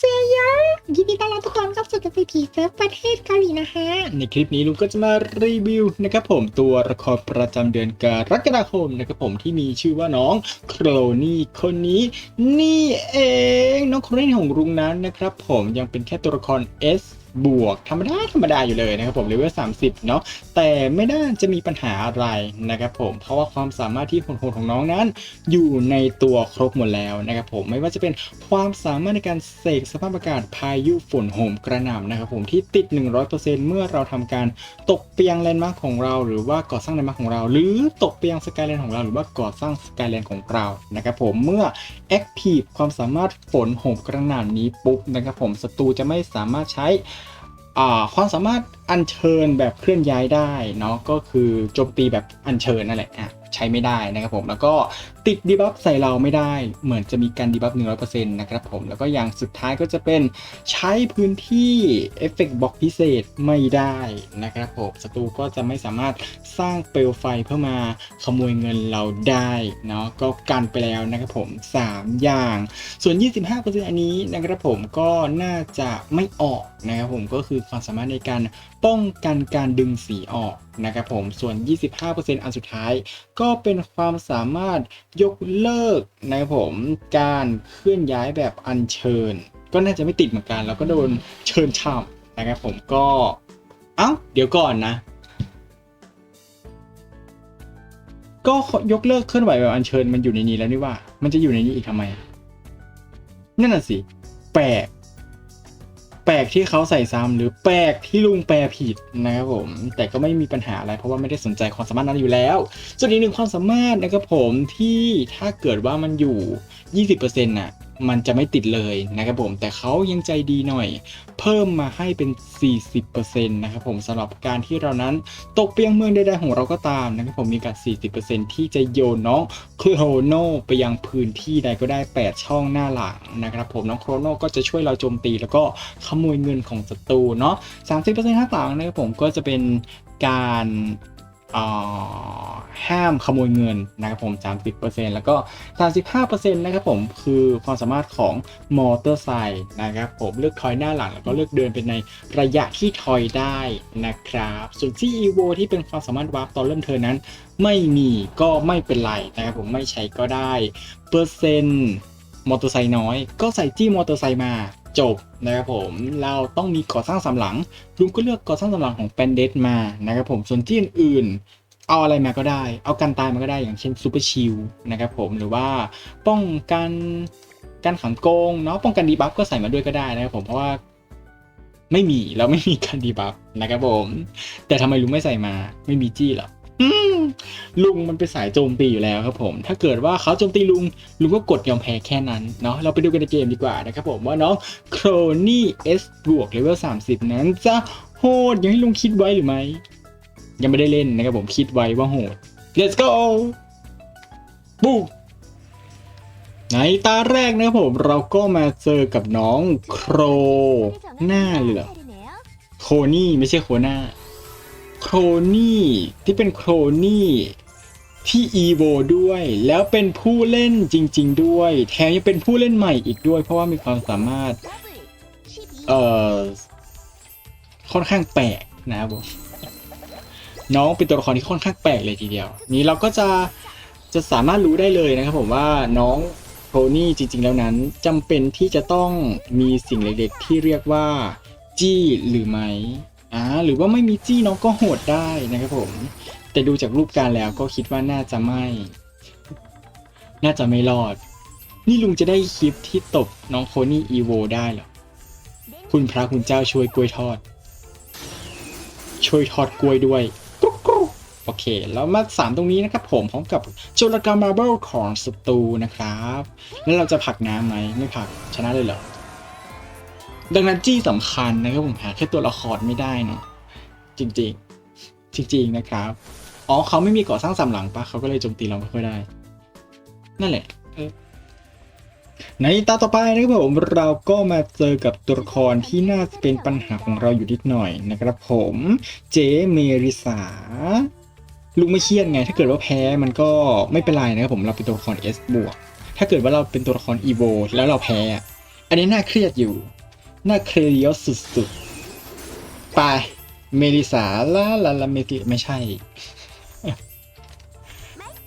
เซโยยินดีต้อนรับทุกคนเข้าสู่กับพีเซิร์ฟประเทศเกาหลีนะฮะ ในคลิปนี้ลุงก็จะมารีวิวนะครับผมตัวละครประจำเดือนกรกฎาคมนะครับผมที่มีชื่อว่าน้องโครนี่คนนี้ นี่เอง น้องโครนี่ของลุงนั้นนะครับผมยังเป็นแค่ตัวละคร S บวกธรรมดาธรรมดาอยู่เลยนะครับผมเลเวล30 เนาะแต่ไม่น่าจะมีปัญหาอะไรนะครับผมเพราะว่าความสามารถที่โหดของน้องนั้น อยู่ในตัวครบหมดแล้วนะครับผมไม่ว่าจะเป็นความสามารถในการเสกสภาพอากาศพายุฝนโหมกระหน่ำนะครับผมที่ติด 100%เมื่อเราทำการตกเปียงแลนด์มาร์คของเรา หรือว่าก่อสร้างแลนด์มาร์คของเรา หรือตกเปียงสกายแลนด์ของเรา หรือว่าก่อสร้างสกายแลนด์ของเรานะครับผมเมื่อ Active ความสามารถฝนโหมกระหน่ำนี้ปุ๊บนะครับผมศัตรูจะไม่สามารถใช้ ความสามารถอัญเชิญแบบเคลื่อนย้ายได้เนาะก็คือโจมตีแบบอัญเชิญนั่นแหละอะใช้ไม่ได้นะครับผมแล้วก็ ติดดีบัฟใส่เราไม่ได้ เหมือนจะมีการดีบัฟ100%นะครับผม แล้วก็อย่างสุดท้ายก็จะเป็นใช้พื้นที่เอฟเฟกต์บล็อกพิเศษไม่ได้นะครับผมศัตรูก็จะไม่สามารถสร้างเปลวไฟเพื่อมาขโมยเงินเราได้เนาะก็กันไปแล้วนะครับผม 3 อย่าง ส่วน 25%อันนี้นะครับผมก็น่าจะไม่ออกนะครับผมก็คือความสามารถในการป้องกันการดึงสีออกนะครับผมส่วน 25%อันสุดท้ายก็เป็นความสามารถยกเลิกนะครับผมการเคลื่อนย้ายแบบอัญเชิญ ก็น่าจะไม่ติดเหมือนกัน แล้วก็โดนเชิญช่ำนะครับผมก็ เอ้า เดี๋ยวก่อนนะ ก็ยกเลิกเคลื่อนไหวแบบอัญเชิญมันอยู่ในนี้แล้วนี่ว่า มันจะอยู่ในนี้อีกทำไม นั่นน่ะสิ แปลก แปลกที่เขาใส่ซ้ำหรือแปลกที่ลุงแปลผิดนะครับผม แต่ก็ไม่มีปัญหาอะไรเพราะว่าไม่ได้สนใจความสามารถนั้นอยู่แล้ว ส่วนอีกหนึ่งความสามารถนะครับผมที่ถ้าเกิดว่ามันอยู่ 20%น่ะ มันจะไม่ติดเลยนะครับผมแต่เขายังใจดีหน่อย เพิ่มมาให้เป็น 40%นะครับผมสำหรับการที่เรานั้นตกเปียงเมืองใดๆของเราก็ตามนะครับผมมีการ 40%ที่จะโยนน้องโครโนไปยังพื้นที่ใดก็ได้ 8 ช่องหน้าหลังนะครับผมน้องโครโนก็จะช่วยเราโจมตีแล้วก็ขโมยเงินของศัตรูเนาะ 30%ข้างหลังนะครับผมก็จะเป็นการ ห้ามขโมยเงินนะครับผม 30%แล้วก็ 35%นะครับผมคือความสามารถของมอเตอร์ไซค์นะครับผมเลือกถอยหน้าหลัง แล้วก็เลือกเดินเป็นในระยะที่ถอยได้นะครับ ส่วนที่ EVO ที่เป็นความสามารถวาร์ปตอนเริ่มเทิร์นนั้น ไม่มีก็ไม่เป็นไรนะครับผมไม่ใช้ก็ได้ เปอร์เซ็นต์มอเตอร์ไซค์น้อย ก็ใส่จี้มอเตอร์ไซค์มา จบนะครับผมเราต้องมีก่อสร้างสำหลังลุงก็เลือกก่อสร้างสำหลังของแปนเดสมานะครับผมส่วนที่อื่นๆเอาอะไรมาก็ได้ เอากันตายมาก็ได้อย่างเช่นซูเปอร์ชิลนะครับผมหรือว่าป้องกันการขังโกงเนาะป้องกันดีบัฟก็ใส่มาด้วยก็ได้นะครับผมเพราะว่าไม่มีเราไม่มีการดีบัฟนะครับผม แต่ทำไมลุงไม่ใส่มาไม่มีจี้หรอ ลุงมันเป็นสายโจมตีอยู่แล้วครับผม ถ้าเกิดว่าเขาโจมตีลุง ลุงก็กดยอมแพ้แค่นั้นเนาะ เราไปดูกันในเกมดีกว่านะครับผมว่าน้องโครนี่ S บวกเลเวล30นั้นจะโหดอย่างที่ลุงคิดไว้หรือไม่ ยังไม่ได้เล่นนะครับผมคิดไว้ว่าโหด let's go บูในตาแรกนะครับผมเราก็มาเจอกับน้องโครหน้าเหลืองโคนี่ไม่ใช่โคหน้า โครนี่ที่เป็นโครนี่ที่อีโวด้วย แล้วเป็นผู้เล่นจริง ๆ ด้วย แถมยังเป็นผู้เล่นใหม่อีกด้วย เพราะว่ามีความสามารถ เอ่อ ค่อนข้างแปลกนะครับผมน้องเป็นตัวละครที่ค่อนข้างแปลกเลยทีเดียว นี้เราก็จะจะสามารถรู้ได้เลยนะครับผมว่าน้องโครนี่จริง ๆ แล้วนั้นจำเป็นที่จะต้องมีสิ่งเล็กๆที่เรียกว่า จี้หรือไม่ อ่าหรือว่าไม่มีจี้น้องก็โหดได้นะครับผม แต่ดูจากรูปการแล้วก็คิดว่าน่าจะไม่ น่าจะไม่รอด นี่ลุงจะได้คลิปที่ตบน้องโคนี่อีโวได้เหรอ คุณพระคุณเจ้าช่วยกล้วยทอด ช่วยทอดกล้วยด้วยโอเค แล้วมาสามตรงนี้นะครับผมพร้อมกับโจรกรรมมาเบิลของศัตรูนะครับ แล้วเราจะผักน้ำไหมไม่ผักชนะเลยเหรอ ดังนั้นจี้สำคัญนะครับผมหาแค่ตัวละครไม่ได้เนาะจริงๆจริงๆนะครับ อ๋อเขาไม่มีก่อสร้างสำหลังปะเขาก็เลยโจมตีเราไม่ค่อยได้ นั่นแหละในตาต่อไปนะครับผมเราก็มาเจอกับตัวละครที่น่าจะเป็นปัญหาของเราอยู่นิดหน่อยนะครับผมเจเมริสาลุงไม่เครียดไง ถ้าเกิดว่าแพ้มันก็ไม่เป็นไรนะครับผมเราเป็นตัวละคร S บวกถ้าเกิดว่าเราเป็นตัวละคร EVO แล้วเราแพ้ อันนี้น่าเครียดอยู่ น่าเครียสุดๆ ไป เมลิสาลาลาลาเมติไม่ใช่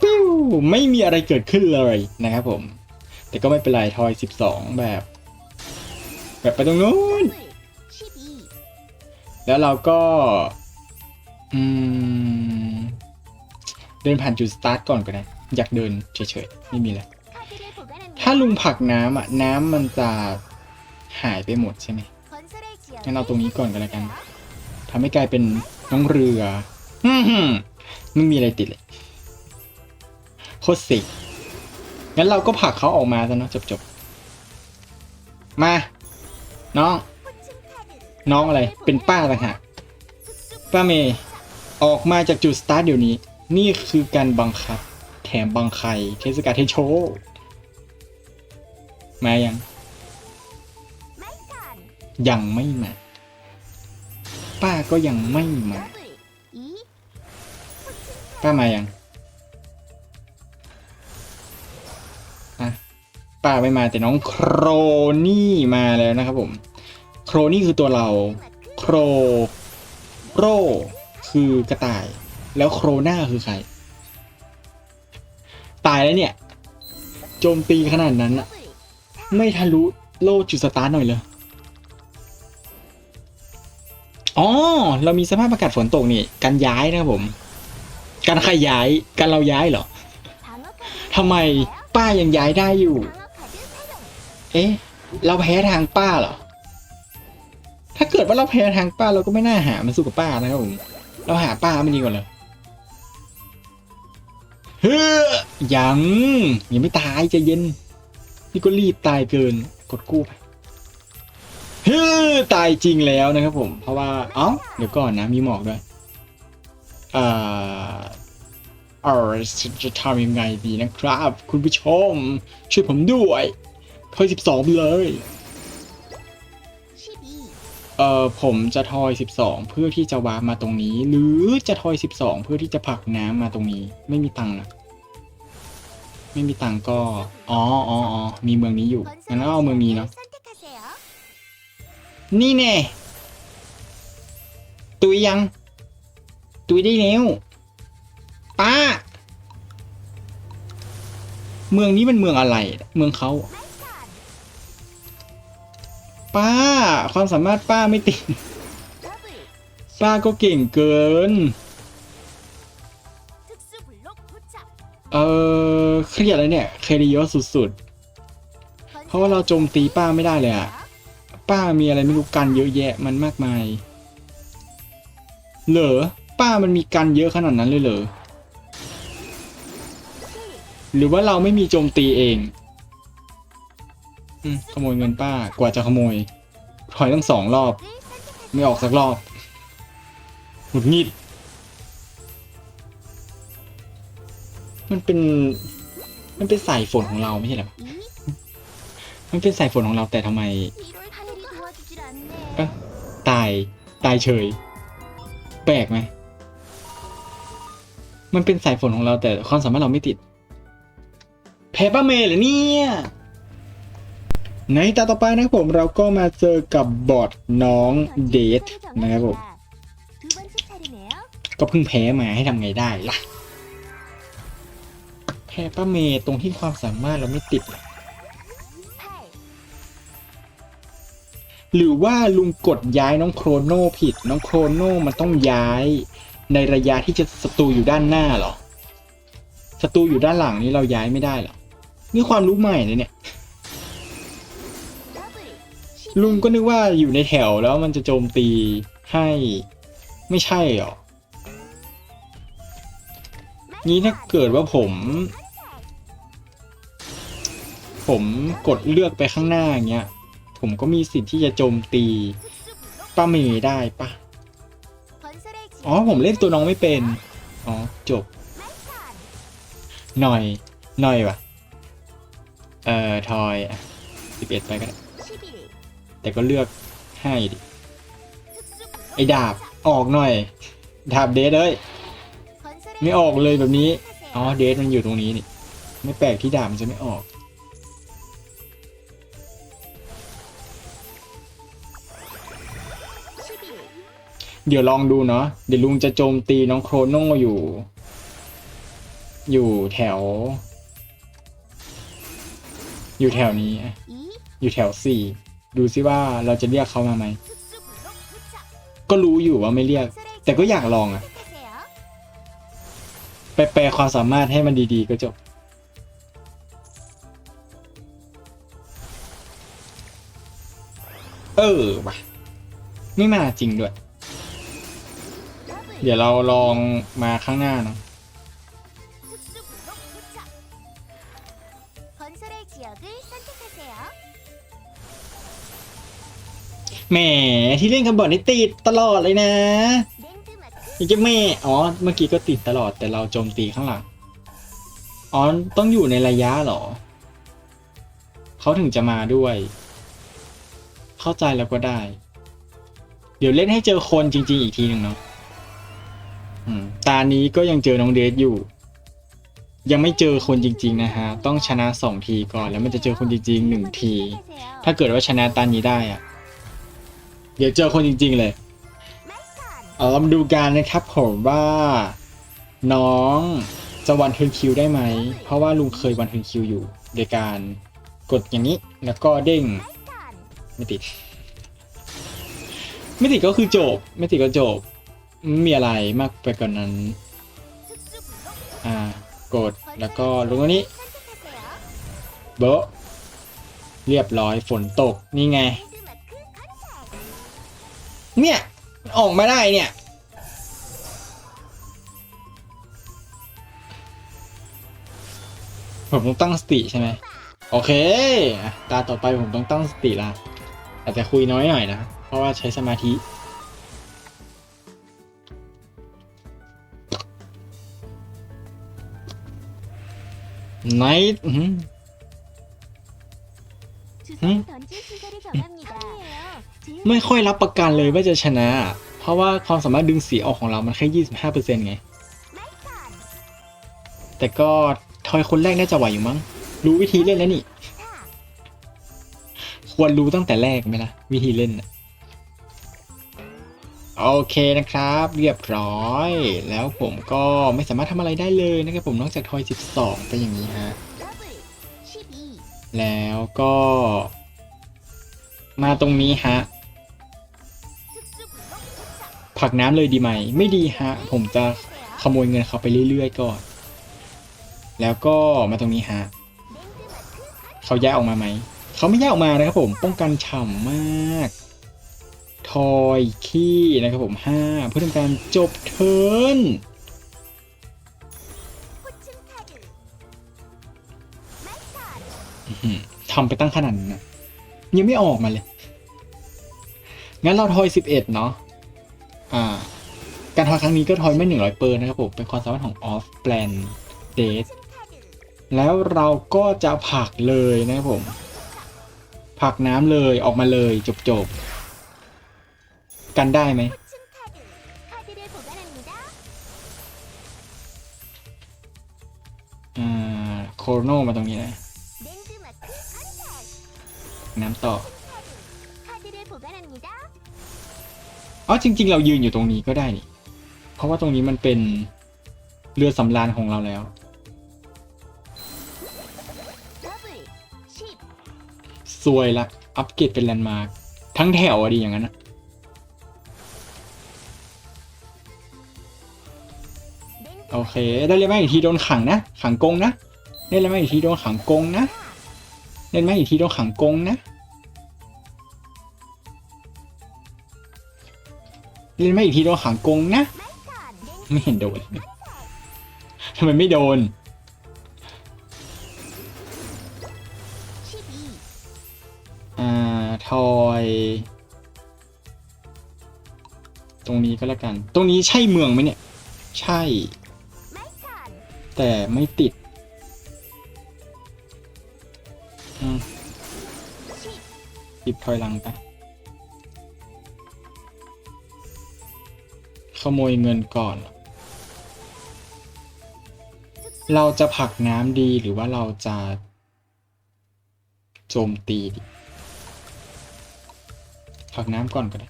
ปิ้วไม่มีอะไรเกิดขึ้นเลยนะครับผม แต่ก็ไม่เป็นไรทอย 12 แบบ แบบไปตรงนู้น แล้วเราก็ อืม เดินผ่านจุดสตาร์ทก่อนก็ได้ อยากเดินเฉยๆ ไม่มีอะไรถ้าลุงผักน้ำอะ น้ำมันจะ หายไปหมดใช่ไหมงั้นเอาตรงนี้ก่อนก็แล้วกันทำให้กลายเป็นน้องเรืออือหือไม่มีอะไรติดเลยโคตรสิงั้นเราก็ผลักเขาออกมาซะเนอะจบๆ มา น้อง น้องอะไร เป็นป้าต่างหากป้าเมย์ออกมาจากจุดสตาร์ทเดี๋ยวนี้ นี่คือการบังคับ แถมบังใครเทศกาลเทโชมายัง ยังไม่มา ป้าก็ยังไม่มา ป้ามายังอะป้าไม่มาแต่น้องโครนี่มาแล้วนะครับผม โครนี่คือตัวเรา โครโรคือกระต่าย แล้วโครหน้าคือใคร ตายแล้วเนี่ย โจมตีขนาดนั้นอะไม่ทะลุโลจุดสตาร์หน่อยเลย อ๋อ เรามีสภาพอากาศฝนตกนี่การย้ายนะครับผม การใครย้ายการเราย้ายเหรอทำไมป้ายังย้ายได้อยู่ เอ๊ะ เราแพ้ทางป้าเหรอ ถ้าเกิดว่าเราแพ้ทางป้าเราก็ไม่น่าหามันสู้กับป้านะครับผมเราหาป้าไม่ดีกว่าเลยเฮ้ยยังยังไม่ตายใจเย็น นี่ก็รีบตายเกิน กดกู้ไป ฮ้ยตายจริงแล้วนะครับผม เพราะว่า เอ้า เดี๋ยวก่อนนะ มีหมอกด้วยอ่าเออจะทำยังไงดีนะครับ คุณผู้ชม ช่วยผมด้วยทอยสิบสองเลย เอ่อ ผมจะทอย 12 เพื่อที่จะวาร์ปมาตรงนี้ หรือจะทอย 12 เพื่อที่จะผลักน้ำมาตรงนี้ ไม่มีตังค์นะไม่มีตังค์ก็ อ๋ออ๋ออ๋อมีเมืองนี้อยู่ งั้นก็เอาเมืองนี้เนาะ นี่แน่ตุยยัง ตุยได้แล้วป้า เมืองนี้มันเมืองอะไร เมืองเขาป้า ความสามารถป้าไม่ติด ป้าก็เก่งเกิน เออเครียดแล้วเนี่ย เครียดสุดๆ เพราะว่าเราโจมตีป้าไม่ได้เลยอะ ป้ามีอะไรไม่รู้กันเยอะแยะมันมากมาย เหรอป้ามันมีกันเยอะขนาดนั้นเลยเหรอ หรือว่าเราไม่มีโจมตีเองอืมขโมยเงินป้ากว่าจะขโมยถอยตั้งสองรอบ ไม่ออกสักรอบหงุดหงิด มันเป็น มันเป็นสายฝนของเราไม่ใช่หรอมันเป็นสายฝนของเราแต่ทำไม เอ๊ะตายตายเฉย แปลกไหมมันเป็นสายฝนของเราแต่ความสามารถเราไม่ติด แพ้ป้าเมย์เหรอเนี่ยในตาต่อไปนะครับผมเราก็มาเจอกับบอดน้องเดทนะครับผมก็เพิ่งแพ้มาให้ทำไงได้ล่ะ แพ้ป้าเมย์ตรงที่ความสามารถเราไม่ติดเหรอ หรือว่าลุงกดย้ายน้องโครโนผิด น้องโครโนมันต้องย้าย ในระยะที่จะศัตรูอยู่ด้านหน้าเหรอศัตรูอยู่ด้านหลังนี้เราย้ายไม่ได้เหรอนี่ความรู้ใหม่เลยเนี่ย ลุงก็นึกว่าอยู่ในแถวแล้วมันจะโจมตีให้ ไม่ใช่หรอนี้ถ้าเกิดว่าผม ผมกดเลือกไปข้างหน้าอย่างเงี้ย ผมก็มีสิทธิ์ที่จะโจมตีป้าเมย์ได้ปะอ๋อผมเล่นตัวน้องไม่เป็น อ๋อ จบ หน่อย หน่อยวะเอ่อ ทอยสิบเอ็ดไปก็ได้ แต่ก็เลือกให้ดิ ไอดาบ ออกหน่อย ดาบเดทเลย ไม่ออกเลยแบบนี้ อ๋อ เดทมันอยู่ตรงนี้นี่ ไม่แปลกที่ดาบมันจะไม่ออก เดี๋ยวลองดูเนาะเดี๋ยวลุงจะโจมตีน้องโครโนอยู่ อยู่แถว อยู่แถวนี้ อยู่แถวสี่ดูซิว่าเราจะเรียกเขามาไหมก็รู้อยู่ว่าไม่เรียก แต่ก็อยากลองอะไปแปลความสามารถให้มันดีๆก็จบเออว่ะไม่มาจริงด้วย เดี๋ยวเราลองมาข้างหน้าเนาะ 특수 블록 도착. 건설의 지역을 선택하세요. แหมที่เล่นคำบอกนี่ติดตลอดเลยนะ 랜드마크 อีกจะแม่อ๋อ เมื่อกี้ก็ติดตลอดแต่เราโจมตีข้างหลัง อ๋อ ต้องอยู่ในระยะเหรอ เขาถึงจะมาด้วย เข้าใจแล้วก็ได้ เดี๋ยวเล่นให้เจอคนจริง ๆ อีกทีหนึ่งเนาะอืม ตานี้ก็ยังเจอน้องเดซอยู่ ยังไม่เจอคนจริง ๆ นะฮะ ต้องชนะสองทีก่อน แล้วมันจะเจอคนจริงๆหนึ่งที ถ้าเกิดว่าชนะตานี้ได้อะเดี๋ยวเจอคนจริง ๆ เลยเอาเรามาดูกันนะครับผมว่า น้องจะวันเทิร์นคิวได้ไหม เพราะว่าลุงเคยวันเทิร์นคิวอยู่ โดยการกดอย่างนี้แล้วก็เด้งไม่ติด ไม่ติดก็คือจบ ไม่ติดก็จบ มีอะไรมากไปกว่านนั้น อ่ากดแล้วก็ลงตรงนี้เบะเรียบร้อยฝนตกนี่ไง เนี่ยออกมาได้เนี่ยผมต้องตั้งสติใช่ไหมโอเค ตาต่อไปผมต้องตั้งสติละอาจจะคุยน้อยหน่อยนะ เพราะว่าใช้สมาธิ ไนท์อื้อหือ 주사위 던질 순서를 정합니다. 제일 ไม่ค่อยรับประกันเลยว่าจะชนะ เพราะว่าความสามารถดึงสีออกของเรามันแค่ 25%ไง 말칸 แต่ก็ทอยคนแรกน่าจะไหวอยู่มั้ง รู้วิธีเล่นแล้วนี่ 4 ควรรู้ตั้งแต่แรกไหมล่ะ วิธีเล่นน่ะ โอเคนะครับ เรียบร้อย แล้วผมก็ไม่สามารถทำอะไรได้เลยนะครับผมนอกจากทอย 12 ไปอย่างนี้ฮะ แล้วก็ มาตรงนี้ฮะ ผักน้ำเลยดีไหม ไม่ดีฮะ ผมจะขโมยเงินเขาไปเรื่อยๆก่อน แล้วก็มาตรงนี้ฮะ เขาย้าออกมาไหม เขาไม่แยกออกมานะครับผม ป้องกันฉ่ำมาก ทอยขี้นะครับผมห้าเพื่อทำการจบเทิร์นทำไปตั้งขนาดนั้ะยังไม่ออกมาเลย งั้นเราทอยสิบเอ็ดเนาะอ่การทอยครั้งนี้ก็ทอยไม่หนึ่งร้อยเปอร์นะครับผม เป็นความสามารถของออฟแปลนเดทแล้วเราก็จะผักเลยนะครับผม ผักน้ำเลยออกมาเลยจบๆ กันได้ไหมอ่าโคโนมาตรงนี้นะ น้ำต่ออ๋อจริง ๆ เรายืนอยู่ตรงนี้ก็ได้นี่เพราะว่าตรงนี้มันเป็นเรือสำราญของเราแล้ว สวยละ อัปเกรดเป็นแลนด์มาร์คทั้งแถวอะดีอย่างนั้นนะ โอเค ได้เลยไหมอีกทีโดนขังนะ ขังกงนะได้นเลยไหมอีกทีโดนขังกงนะเล่นไหมอีกทีโดนขังกงนะเล่นไหมอีกทีโดนขังกงนะ ไม่เห็นโดนทำไมไม่โดนอ่าทอยตรงนี้ก็แล้วกัน ตรงนี้ใช่เมืองไหมเนี่ย ใช่ แต่ไม่ติดอืม 10. หยิบถอยหลังไป ขโมยเงินก่อน เราจะผลักน้ำดีหรือว่าเราจะ โจมตีดีผลักน้ำก่อนก็ได้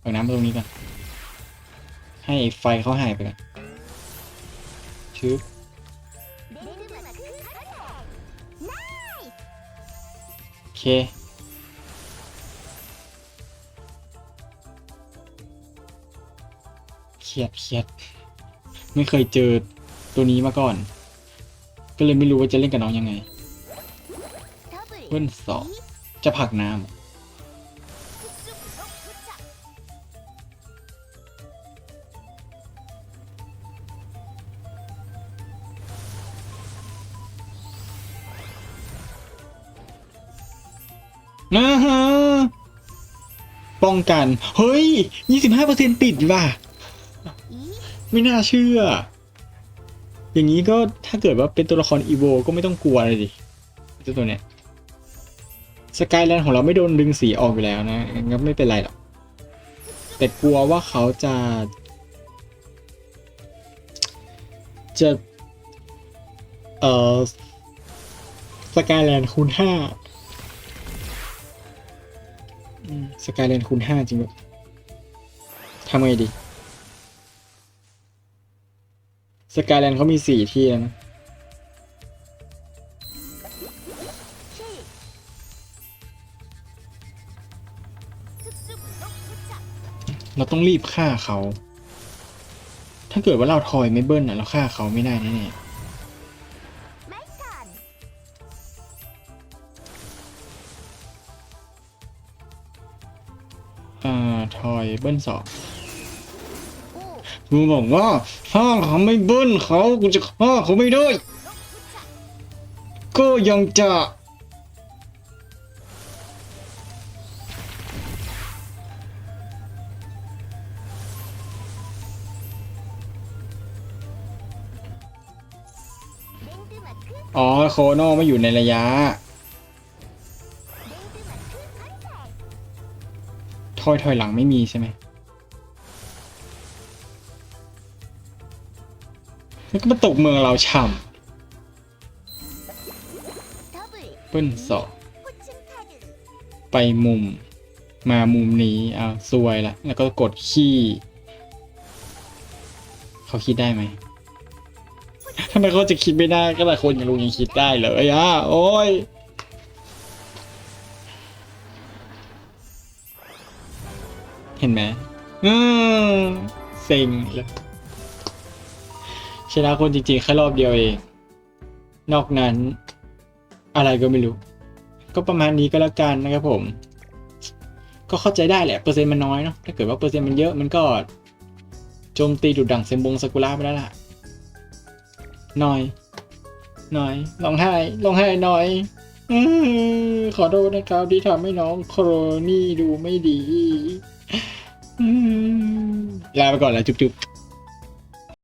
โอเอาน้ำตรงนี้ก่อน ให้ไฟเขาหายไปก่อน คิวโอเคเขียดเขียดไม่เคยเจอตัวนี้มาก่อน ก็เลยไม่รู้ว่าจะเล่นกับน้องยังไงเพื่อนสอบจะผักน้ำ องกัน เฮ้ย 25%ติดว่ะいいไม่น่าเชื่อ อย่างนี้ก็ถ้าเกิดว่าเป็นตัวละครอีโวก็ไม่ต้องกลัวเลยดิเจ้าตัวเนี้ยสกายแลนด์ของเราไม่โดนดึงสีออกอยู่แล้วนะงั้นไม่เป็นไรหรอก แต่กลัวว่าเขาจะ จะ เอ่อสกายแลนด์คูณห้า สกายเลนคูณห้าจริงแบบทำไงดี สกายเลนเขามีสี่ที่แล้วนะเราต้องรีบฆ่าเขา ถ้าเกิดว่าเราทอยไม่เบิ้ลนะเราฆ่าเขาไม่ได้แน่ๆ ทอยเบิ้ลสองมึงบอกว่าพ่อเขาไม่เบิ้ลเขากูจะฆ่าเขาไม่ได้ ก็ยังจะอ๋อโคโน่ไม่อยู่ในระยะ อยถอยหลังไม่มีใช่ไหมแล้วก็มาตกเมืองเราฉ่ำเปิ้ลสองไปมุม มามุมนี้อ้าวซวยละ แล้วก็กดขี้ เขาคิดได้ไหมทำไมเขาจะคิดไม่ได้ก็แต่คนอย่างลุงยังคิดได้เลยอะโอ้ย เห็นไหมอืมเซ็งเลยชนะคนจริงๆแค่รอบเดียวเอง นอกนั้น อะไรก็ไม่รู้ ก็ประมาณนี้ก็แล้วกันนะครับผม ก็เข้าใจได้แหละเปอร์เซ็นต์มันน้อยเนาะถ้าเกิดว่าเปอร์เซ็นต์มันเยอะมันก็โจมตีดุดดังเซมบงสกุล่าไปแล้วล่ะน่อยน่อยร้องไห้ร้องไห้หน่อยอขอโทษนะครับที่ทำให้น้องโครนี่ดูไม่ดี ลาไปก่อนแล้วจุ๊บๆ